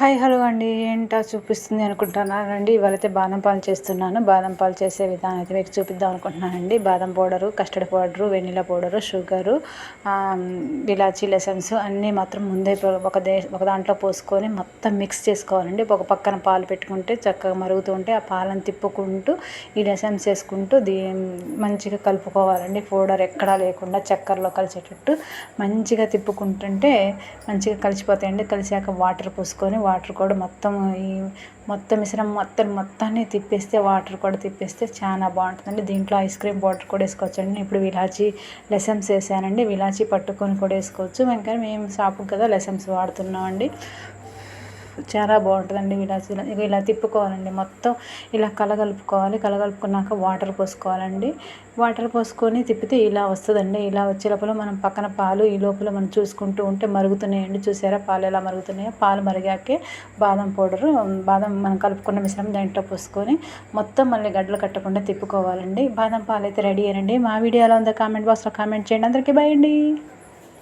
Hi hello అండి. ఏంటో చూపిస్తుంది అనుకుంటున్నానండి ఇవాళైతే బాదం పాలు చేస్తున్నాను. బాదం పాలు చేసే విధానం అయితే మీకు చూపిద్దాం అనుకుంటున్నానండి బాదం powder custard powder vanilla powder sugar ఇలాచీ లెసన్స్ అన్నీ మాత్రం ముందే ఒక దే ఒక దాంట్లో పోసుకొని మొత్తం మిక్స్ చేసుకోవాలండి. ఒక పక్కన పాలు పెట్టుకుంటే చక్కగా మరుగుతూ ఉంటే ఆ పాలను తిప్పుకుంటూ ఈ లెసన్స్ వేసుకుంటూ దీ మంచిగా కలుపుకోవాలండి. పౌడర్ ఎక్కడా లేకుండా చక్కెరలో కలిసేటట్టు మంచిగా తిప్పుకుంటుంటే మంచిగా కలిసిపోతాయండి. కలిసాక వాటర్ పోసుకొని వాటర్ కూడా మొత్తం ఈ మొత్తం మిశ్రమం మొత్తం మొత్తాన్ని తిప్పేస్తే వాటర్ కూడా తిప్పేస్తే చాలా బాగుంటుందండి. దీంట్లో ఐస్ క్రీమ్ పౌడర్ కూడా వేసుకోవచ్చండి. ఇప్పుడు విలాచి లెసన్స్ వేసానండి. విలాచి పట్టుకొని కూడా వేసుకోవచ్చు. ఇంకా మేము షాపుకి కదా లెసన్స్ వాడుతున్నామండి. చాలా బాగుంటుందండి ఇలా ఇలా తిప్పుకోవాలండి. మొత్తం ఇలా కలగలుపుకోవాలి. కలగలుపుకున్నాక వాటర్ పోసుకోవాలండి. వాటర్ పోసుకొని తిప్పితే ఇలా వస్తుందండి. ఇలా వచ్చే లోపల మనం పక్కన పాలు ఈ లోపల మనం చూసుకుంటూ ఉంటే మరుగుతున్నాయండి. చూసారా? పాలు ఎలా మరుగుతున్నాయో. పాలు మరిగాకే బాదం పౌడరు బాదం మనం కలుపుకున్న మిశ్రమం దాంట్లో పోసుకొని మొత్తం మళ్ళీ గడ్డలు కట్టకుండా తిప్పుకోవాలండి. బాదం పాలు అయితే రెడీ అయ్యారండి. మా వీడియో ఎలా ఉందో కామెంట్ బాక్స్లో కామెంట్ చేయండి. అందరికీ బాయ్ అండి.